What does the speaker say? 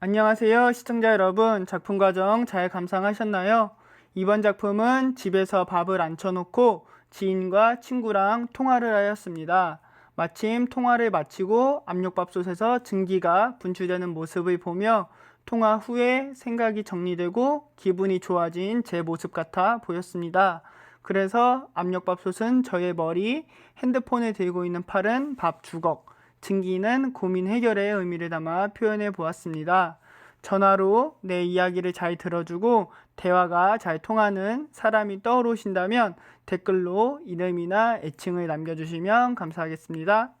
안녕하세요, 시청자 여러분. 작품 과정 잘 감상하셨나요? 이번 작품은 집에서 밥을 앉혀놓고 지인과 친구랑 통화를 하였습니다. 마침 통화를 마치고 압력밥솥에서 증기가 분출되는 모습을 보며 통화 후에 생각이 정리되고 기분이 좋아진 제 모습 같아 보였습니다. 그래서 압력밥솥은 저의 머리, 핸드폰을 들고 있는 팔은 밥 주걱, 증기는 고민 해결의 의미를 담아 표현해 보았습니다. 전화로 내 이야기를 잘 들어주고 대화가 잘 통하는 사람이 떠오르신다면 댓글로 이름이나 애칭을 남겨주시면 감사하겠습니다.